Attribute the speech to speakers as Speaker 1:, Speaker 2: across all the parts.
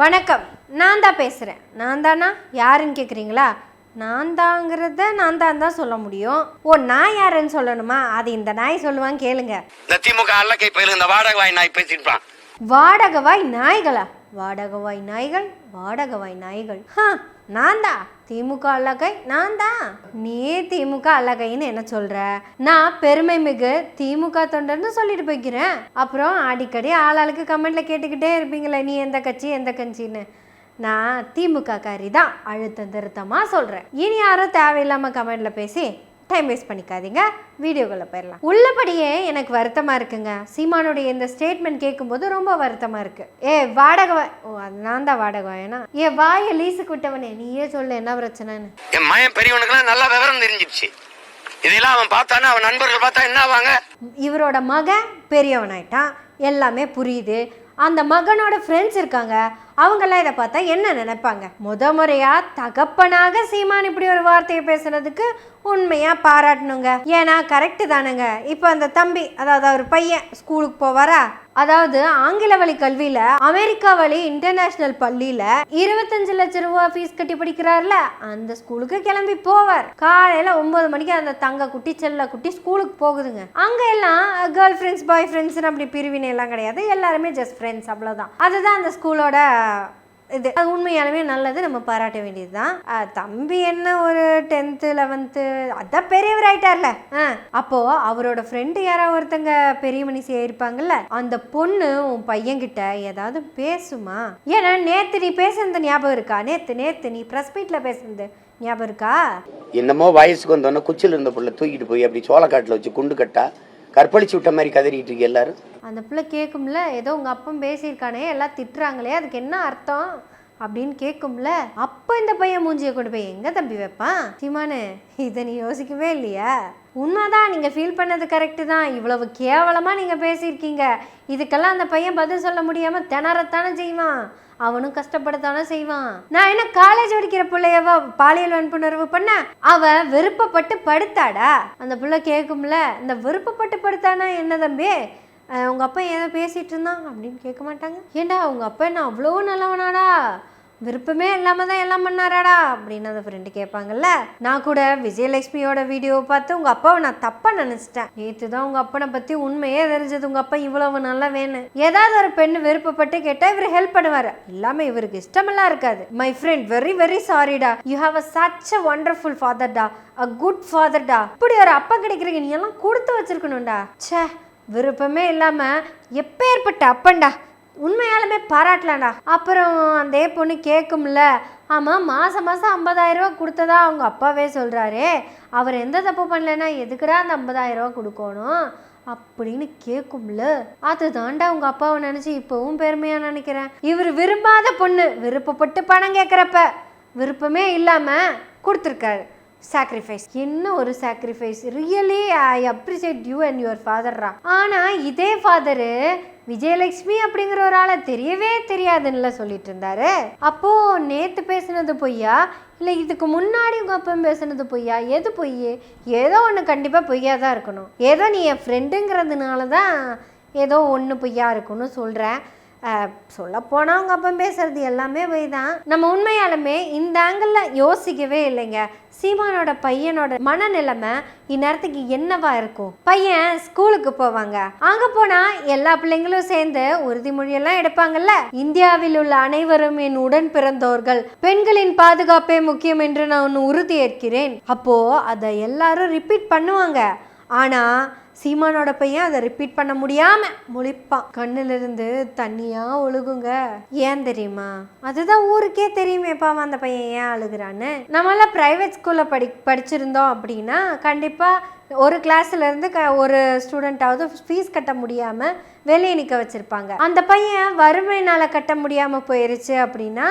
Speaker 1: வணக்கம். நான் தான் பேசுகிறேன் நான் தானா? யாருன்னு கேட்குறீங்களா நான் தாங்கிறத நான் தான் தான் சொல்ல முடியும். ஓ நான் யாருன்னு சொல்லணுமா? அது இந்த நாய் சொல்லுவான் கேளுங்க.
Speaker 2: இந்த திமுக அல்லக்கை பயில இந்த வாடகை வாய் நாய் பேசிருப்பான்
Speaker 1: வாடகவாய் நாய்களா? வாடகவாய் நாய்கள் வாடகவாய் நாய்கள். ஹா நான் தான். திமுக அழகை? நான் தான் நீ திமுக அழகைன்னு என்ன சொல்ற? நான் பெருமை மிகு திமுக தொண்டர்னு சொல்லிட்டு போய்க்கிறேன். அப்புறம் அடிக்கடி ஆளாளுக்கு கமெண்ட்ல கேட்டுக்கிட்டே இருப்பீங்களே நீ எந்த கட்சி எந்த கட்சின்னு. நான் திமுக காரி தான் அழுத்த திருத்தமாக சொல்கிறேன் இனி யாரும் தேவையில்லாமல் கமெண்டில் பேசி டைம் வேஸ்ட் பண்ணிக்காதீங்க. வீடியோக்குள்ளே போயிடலாம் உள்ளபடியே எனக்கு வருத்தமாக இருக்குங்க. சீமானுடைய இந்த ஸ்டேட்மெண்ட் கேட்கும்போது ரொம்ப வருத்தமாக இருக்கு. ஏ வாடகை ஓ அது நான் தான் வாடகை வாயனா? ஏ வாயை லீஸுக்கு விட்டவனே நீயே சொல்லு என்ன பிரச்சனைன்னு.
Speaker 2: என் மயன் பெரியவனுக்குலாம் நல்ல விவரம் தெரிஞ்சிருச்சு இதெல்லாம் அவன் பார்த்தானா? அவன் நண்பர்கள் பார்த்தா என்ன ஆவாங்க?
Speaker 1: இவரோட மகன் பெரியவனாயிட்டான். எல்லாமே புரியுது. அந்த மகனோட ஃப்ரெண்ட்ஸ் இருக்காங்க. அவங்கெல்லாம் இதை பார்த்தா என்ன நினைப்பாங்க? முத முறையாக தகப்பனாக சீமான் இப்படி ஒரு வார்த்தையை பேசுனதுக்கு உண்மையாக பாராட்டணுங்க. ஏன்னா கரெக்டு தானுங்க. இப்போ அந்த தம்பி அதாவது அவர் பையன் ஸ்கூலுக்கு போவாரா? அதாவது ஆங்கில வழி கல்வியில அமெரிக்கா வழி இன்டர்நேஷனல் பள்ளியில இருபத்தஞ்சு லட்ச ரூபாய் ஃபீஸ் கட்டி படிக்கிறார்ல. அந்த ஸ்கூலுக்கு கிளம்பி போவார். காலையில ஒன்பது மணிக்கு அந்த தங்க குட்டி செல்ல குட்டி ஸ்கூலுக்கு போகுதுங்க. அங்க எல்லாம் கேர்ள் ஃப்ரெண்ட்ஸ் பாய் ஃப்ரெண்ட்ஸ் அப்படி பிரிவினை எல்லாம் கிடையாது. எல்லாருமே ஜஸ்ட் ஃப்ரெண்ட்ஸ் அவ்வளவுதான். அதுதான் அந்த ஸ்கூலோட இது அது உண்மையாலுமே நல்லது. நம்ம பாராட்ட வேண்டியதுதான். தான் தம்பி என்ன ஒரு டென்த்து லெவன்த்து அதான் பெரியவர் ஆயிட்டார்ல. ஆ, அப்போ அவரோட ஃப்ரெண்டு யாராவது ஒருத்தங்க பெரிய மனுஷியா இருப்பாங்கல்ல அந்த பொண்ணு உன் பையன்கிட்ட ஏதாவது பேசுமா? ஏன்னா நேத்து நீ பேசுனது ஞாபகம் இருக்கா? நேத்து நேத்து நீ ப்ரெஸ் மீட்ல பேசுனது ஞாபகம் இருக்கா?
Speaker 2: என்னமோ வயசுக்கு வந்தோடனே குச்சியில் இருந்த புள்ள தூக்கிட்டு போய் அப்படி சோளக்காட்டில் வச்சு குண்டு கட்டா கற்பழிச்சு விட்ட மாதிரி கதறிட்டு இருக்கு எல்லாரும்?
Speaker 1: அந்த பிள்ளை கேட்கும்ல ஏதோ உங்க அப்பன் பேசியிருக்கானே எல்லாம் திட்டுறாங்களே அதுக்கு என்ன அர்த்தம்? அப்படின்னு கேட்கும்ல அப்போ இந்த பையன் மூஞ்சியை கொண்டு போய் எங்க தம்பி வைப்பான் சீமானு இதை நீ யோசிக்கவே இல்லையா? உண்மைதான் நீங்க ஃபீல் பண்ணது கரெக்டு தான். இவ்வளவு கேவலமா நீங்க பேசியிருக்கீங்க. இதுக்கெல்லாம் அந்த பையன் பதில் சொல்ல முடியாம திணறத்தானே செய்வான். அவனும் கஷ்டப்படத்தானே செய்வான். நான் என்ன காலேஜ் படிக்கிற பிள்ளையவா பாலியல் வன்புணர்வு பண்ண? அவன் விருப்பப்பட்டு படுத்தாடா? அந்த பிள்ளை கேட்கும்ல இந்த விருப்பப்பட்டு படுத்தானா என்ன தம்பி? உங்கள் அப்பா ஏதோ பேசிகிட்டு இருந்தான் அப்படின்னு கேட்க மாட்டாங்க. ஏண்டா உங்கள் அப்பா என்ன அவ்வளோ நல்லவனாடா? விருப்பமே இல்லாமல் தான் எல்லாம் பண்ணாராடா? அப்படின்னு அந்த ஃப்ரெண்டு கேட்பாங்கல்ல. நான் கூட விஜயலட்சுமியோட வீடியோ பார்த்து உங்கள் அப்பாவை நான் தப்பாக நினச்சிட்டேன். நேற்று தான் உங்கள் அப்பனை பற்றி உண்மையே தெரிஞ்சது. உங்கள் அப்பா இவ்வளவு நல்லா வேணும் ஏதாவது ஒரு பெண்ணு விருப்பப்பட்டு கேட்டால் இவர் ஹெல்ப் பண்ணுவார். எல்லாமே இவருக்கு இஷ்டமெல்லாம் இருக்காது. மை ஃப்ரெண்ட் வெரி வெரி சாரிடா you have a such a wonderful ஃபாதர்டா a good ஃபாதர்டா இப்படி ஒரு அப்பா கிடைக்கிறீங்க நீ எல்லாம் கொடுத்து வச்சிருக்கணும்டா. ச்சே. விருப்பமே இல்லாம எப்பேற்பட்ட அப்பன்டா. உண்மையாலுமே பாராட்டலாம்டா. அப்புறம் அந்த பொண்ணு கேட்கும்ல ஆமாம் மாதம் மாதம் ஐம்பதாயிரம் ரூபா கொடுத்ததா அவங்க அப்பாவே சொல்கிறாரே அவர் எந்த தப்பு பண்ணலைன்னா எதுக்குடா அந்த ஐம்பதாயிரம் ரூபா கொடுக்கணும்? அப்படின்னு கேட்கும்ல அதுதான்டா உங்கள் அப்பாவை நினச்சி இப்போவும் பெருமையாக நினைக்கிறேன். இவர் விரும்பாத பொண்ணு. விருப்பப்பட்டு பணம் கேட்குறப்ப விருப்பமே இல்லாமல் கொடுத்துருக்காரு. சாக்ரிஃபைஸ் என்ன ஒரு sacrifice really I appreciate you and your ஃபாதர்ரா ஆனால் இதே ஃபாதரு விஜயலட்சுமி அப்படிங்கிற ஒரு ஆளை தெரியவே தெரியாதுன்னு சொல்லிட்டு இருந்தாரு. அப்போ நேத்து பேசுனது பொய்யா? இல்லை இதுக்கு முன்னாடி உங்கள் அப்பா பேசுனது பொய்யா? எது பொய்? ஏதோ ஒன்று கண்டிப்பாக பொய்யா தான் இருக்கணும். ஏதோ நீ என் ஃப்ரெண்டுங்கிறதுனால தான் ஏதோ ஒன்று பொய்யா இருக்குன்னு சொல்கிறேன் சொல்லப்போனால் அவங்க அப்பா பேசுறது எல்லாமே போய் தான் நம்ம உண்மையாலுமே இந்த ஆங்கிளில் யோசிக்கவே இல்லைங்க. சீமானோட பையனோட மனநிலைமை இந்நேரத்துக்கு என்னவா இருக்கும்? பையன் ஸ்கூலுக்கு போவாங்க. அங்க போனா எல்லா பிள்ளைங்களும் சேர்ந்து உறுதிமொழியெல்லாம் எடுப்பாங்கல்ல? இந்தியாவில் உள்ள அனைவரும் என் உடன் பிறந்தோர்கள். பெண்களின் பாதுகாப்பே முக்கியம் என்று நான் உறுதியேற்கிறேன். அப்போ அதை எல்லாரும் ரிப்பீட் பண்ணுவாங்க. ஆனா சீமானோட பையன் அதை ரிப்பீட் பண்ண முடியாம முழிப்பான். கண்ணிலிருந்து தண்ணியா ஒழுகுங்க. ஏன் தெரியுமா? அதுதான் ஊருக்கே தெரியுமே பாவம் அந்த பையன் ஏன் அழுகுறான்னு. நம்மளாம் பிரைவேட் ஸ்கூல்ல படி படிச்சிருந்தோம் அப்படின்னா கண்டிப்பா ஒரு கிளாஸ்லேருந்து க ஒரு ஸ்டூடெண்ட்டாவது ஃபீஸ் கட்ட முடியாமல் வெளியே நிற்க வச்சுருப்பாங்க. அந்த பையன் வறுமையினால் கட்ட முடியாமல் போயிருச்சு அப்படின்னா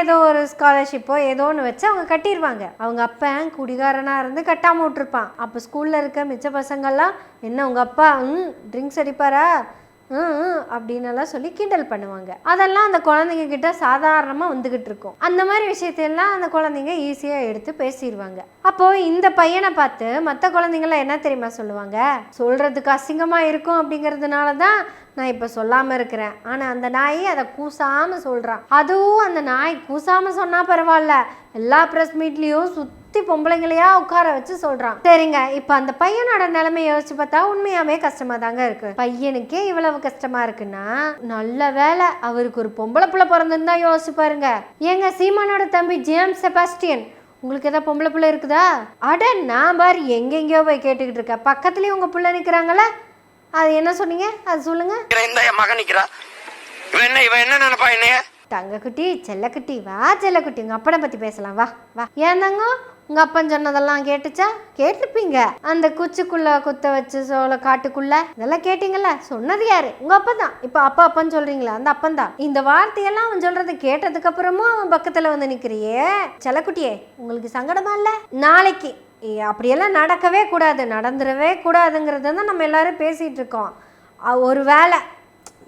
Speaker 1: ஏதோ ஒரு ஸ்காலர்ஷிப்போ ஏதோ ஒன்று வச்சு அவங்க கட்டிடுவாங்க அவங்க அப்பன் குடிகாரனாக இருந்து கட்டாமல் விட்டுருப்பான். அப்போ ஸ்கூலில் இருக்க மிச்ச பசங்கள்லாம் என்ன உங்கள் அப்பா? ம் ட்ரிங்க்ஸ் அடிப்பாரா? ம், அப்படின்னு சொல்லி கிண்டல் பண்ணுவாங்க. அதெல்லாம் அந்த குழந்தைங்க கிட்ட சாதாரணமாக வந்துகிட்டு இருக்கும். அந்த மாதிரி விஷயத்தையெல்லாம் அந்த குழந்தைங்க ஈஸியாக எடுத்து பேசிடுவாங்க அப்போ இந்த பையனை பார்த்து மற்ற குழந்தைங்களாம் என்ன தெரியுமா சொல்லுவாங்க? சொல்றதுக்கு அசிங்கமாக இருக்கும் அப்படிங்கிறதுனால தான் நான் இப்போ சொல்லாமல் இருக்கிறேன். ஆனால் அந்த நாய் அதை கூசாமல் சொல்கிறான் அதுவும் அந்த நாய் கூசாமல் சொன்னால் பரவாயில்ல. எல்லா ப்ரெஸ் மீட்லேயும் சுற்றி பொம்பளைங்களையா உட்கார வச்சு சொல்கிறான் சரிங்க இப்போ அந்த பையனோட நிலைமையை யோசிச்சு பார்த்தா உண்மையாவே கஷ்டமாக தாங்க இருக்கு. பையனுக்கே இவ்வளவு கஷ்டமாக இருக்குன்னா நல்ல வேலை அவருக்கு ஒரு பொம்பளை பிள்ளை பிறந்திருந்தா யோசிச்சு பாருங்க. ஏங்க சீமானோட தம்பி ஜேம்ஸ் செபாஸ்டியன் உங்களுக்கு ஏதாவது பொம்பளை பிள்ளை இருக்குதா? அட நான் பாரு எங்கெங்கேயோ போய் கேட்டுக்கிட்டு இருக்கேன் பக்கத்துலேயும் உங்கள் பிள்ளை நிற்கிறாங்களே அது என்ன சொன்னீங்க? அது சொல்லுங்க.
Speaker 2: இந்த என் மகன் நிக்கிறா. இவன் என்ன இவன் என்ன நினைப்பா என்னைய?
Speaker 1: தங்கக்குட்டி செல்லக்குட்டி வா செல்லக்குட்டி. உங்க அப்பனை பத்தி பேசலாம். வா வா. ஏன் தங்க உங்கள் அப்பன் சொன்னதெல்லாம் கேட்டுச்சா? கேட்டிருப்பீங்க. அந்த குச்சிக்குள்ள குத்த வச்சு சோள காட்டுக்குள்ள இதெல்லாம் கேட்டீங்கல்ல? சொன்னது யாரு? உங்க அப்பா தான் இப்போ அப்பா அப்பன்னு சொல்றீங்களா அந்த அப்பன் தான் இந்த வார்த்தையெல்லாம் அவன் சொல்றதை கேட்டதுக்கு அப்புறமும் அவன் பக்கத்துல வந்து நிக்கிறியே. செலக்குட்டியே உங்களுக்கு சங்கடமா இல்ல? நாளைக்கு. ஏ, அப்படியெல்லாம் நடக்கவே கூடாது. நடந்துடவே கூடாதுங்கிறது தான் நம்ம எல்லாரும் பேசிகிட்டு இருக்கோம். ஒரு வேளை.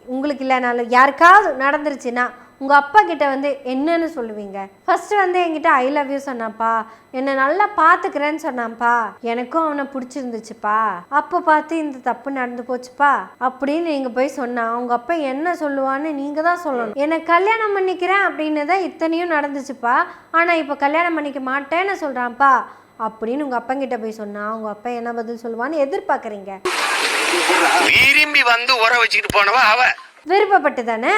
Speaker 1: உங்களுக்கு இல்லைனாலும் யாருக்காவது நடந்துருச்சுன்னா உங்கள் அப்பா கிட்ட வந்து என்னன்னு சொல்லுவீங்க? ஃபர்ஸ்ட் வந்து என்கிட்ட ஐ லவ் யூ சொன்னாப்பா. என்னை நல்லா பார்த்துக்கிறேன்னு சொன்னான்ப்பா எனக்கும் அவனை பிடிச்சிருந்துச்சுப்பா. அப்போ பார்த்து இந்த தப்பு நடந்து போச்சுப்பா. அப்படின்னு நீங்கள் போய் சொன்னா உங்கள் அப்பா என்ன சொல்லுவான்னு நீங்கள் தான் சொல்லணும். என்னை கல்யாணம் பண்ணிக்கிறேன் அப்படின்னு தான் இத்தனையும் நடந்துச்சுப்பா. ஆனால் இப்போ கல்யாணம் பண்ணிக்க மாட்டேன்னு சொல்கிறான்ப்பா அப்படின்னு உங்கள் அப்பங்கிட்ட போய் சொன்னா உங்கள் அப்பா என்ன பதில் சொல்லுவான்னு எதிர்பார்க்குறீங்க?
Speaker 2: விரும்பி வந்து உர வச்சுக்கிட்டு போனவ அவ?
Speaker 1: விருப்பப்பட்டு தானே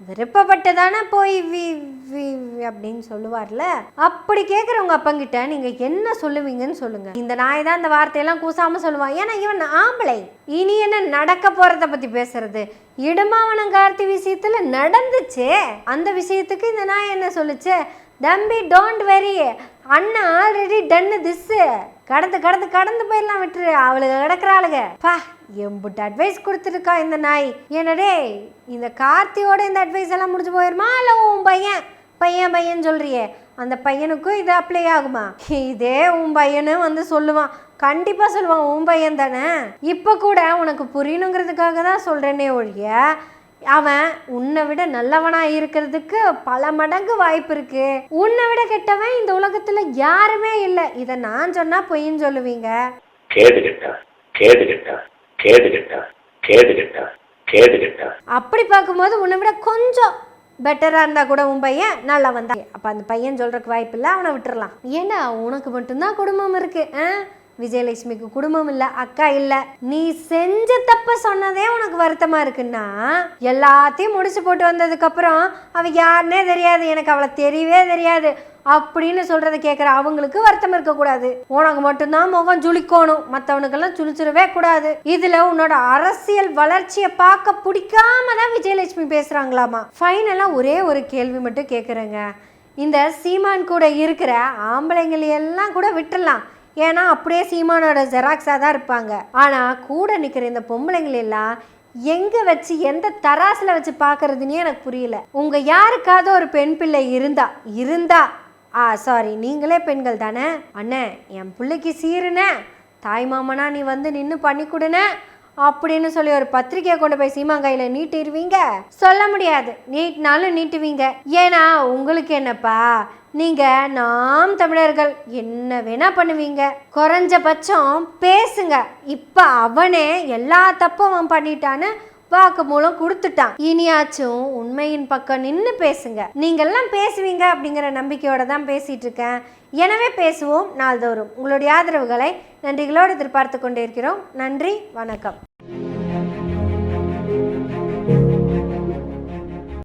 Speaker 1: விருப்பப்பட்டதானே போய் வி வி அப்படின்னு சொல்லுவார்ல? அப்படி கேட்குறவங்க அப்பங்கிட்ட நீங்கள் என்ன சொல்லுவீங்கன்னு சொல்லுங்க. இந்த நாய் தான் இந்த வார்த்தையெல்லாம் கூசாமல் சொல்லுவான் ஏன்னா இவன் ஆம்பளை. இனி என்ன நடக்க போகிறத பற்றி பேசுறது? இடுமாவனம் கார்த்தி விஷயத்தில் நடந்துச்சே. அந்த விஷயத்துக்கு இந்த நாய் என்ன சொல்லுச்சு? தம்பி டோன்ட் வெரி அண்ணன் ஆல்ரெடி டன்னு திஸ்ஸு கடந்து கடந்து கடந்து போயிடலாம் விட்டுரு. அவளுக்கு கிடக்குறாளுங்க. பா எம்புட்டு அட்வைஸ் கொடுத்துருக்கா இந்த நாய். என்னடே இந்த கார்த்தியோட இந்த அட்வைஸ் எல்லாம் முடிஞ்சு போயிருமா? இல்லை உன் பையன்? பையன் பையன் சொல்கிறியே அந்த பையனுக்கும் இது அப்ளை ஆகுமா? இதே உன் பையனும் வந்து சொல்லுவான். கண்டிப்பாக சொல்லுவான் உன் பையன் தானே? இப்போ கூட உனக்கு புரியணுங்கிறதுக்காக தான் சொல்கிறேனே ஒழிய அவன் உன்னை விட நல்லவனாக இருக்கிறதுக்கு பல மடங்கு வாய்ப்பு இருக்கு. உன்னை விட கெட்டவன் இந்த உலகத்துல யாருமே இல்லை. இதை நான் சொன்னா பொய்ன்னு சொல்லுவீங்க?
Speaker 3: கேடு கெட்டான் கேடு கெட்டான் கேடு கெட்டான் கேடு கெட்டான் கேடு கெட்டான்
Speaker 1: அப்படி பார்க்கும்போது உன்னை விட கொஞ்சம் பெட்டராக இருந்தால் கூட உன் பையன் நல்லா வந்தான். அப்போ அந்த பையன் சொல்கிறக்கு வாய்ப்பு இல்லை அவனை விட்டுறலாம். ஏன்னா உனக்கு மட்டும்தான் குடும்பம் இருக்கு ஆ? விஜயலட்சுமிக்கு குடும்பம் இல்லை அக்கா இல்லை. நீ செஞ்ச தப்ப சொன்னதே உனக்கு வருத்தமா இருக்குன்னா எல்லாத்தையும் முடிச்சு போட்டு வந்ததுக்கப்புறம் அவ யாருன்னே தெரியாது. எனக்கு அவளை தெரியவே தெரியாது அப்படின்னு சொல்கிறத கேட்குற அவங்களுக்கு வருத்தம் இருக்கக்கூடாது. உனக்கு மட்டும்தான் முகம் ஜுளிக்கணும் மற்றவனுக்கெல்லாம் ஜுளிச்சிடவே கூடாது. இதுல உன்னோட அரசியல் வளர்ச்சியை பார்க்க பிடிக்காம தான் விஜயலட்சுமி பேசுறாங்களாமா? ஃபைனலாக ஒரே ஒரு கேள்வி மட்டும் கேட்குறேங்க இந்த சீமான் கூட இருக்கிற ஆம்பளைங்களை எல்லாம் கூட விட்டுடலாம் ஏன்னா அப்படியே சீமானோட ஜெராக்ஸாக தான் இருப்பாங்க. ஆனால் கூட நிற்கிற இந்த பொம்பளைங்கள் எல்லாம் எங்கே வச்சு எந்த தராசில் வச்சு பார்க்கறதுனே எனக்கு புரியல. உங்கள் யாருக்காவது ஒரு பெண் பிள்ளை இருந்தா இருந்தா ஆ சாரி நீங்களே பெண்கள் தானே? அண்ணே என் பிள்ளைக்கு சீருனே தாய் மாமனா நீ வந்து நின்று பண்ணி கொடுனே அப்படின்னு சொல்லி ஒரு பத்திரிக்கையை கொண்டு போய் சீமாங்கையில் நீட்டிடுவீங்க சொல்ல முடியாது. நீட்டினாலும் நீட்டுவீங்க. ஏன்னா உங்களுக்கு என்னப்பா? நீங்க நாம் தமிழர்கள் என்ன வேணா பண்ணுவீங்க? குறைஞ்சபட்சம் பேசுங்க. இப்ப அவனே எல்லா தப்பும் அவன் பண்ணிட்டான்னு வாக்கு மூலம் கொடுத்துட்டான். இனியாச்சும் உண்மையின் பக்கம் நின்று பேசுங்க. நீங்கள்லாம் பேசுவீங்க அப்படிங்கிற நம்பிக்கையோட தான் பேசிட்டு இருக்கேன். எனவே பேசுவோம் நாள்தோறும். உங்களுடைய ஆதரவுகளை நன்றிகளோடு எதிர்பார்த்து கொண்டிருக்கிறோம் நன்றி வணக்கம்.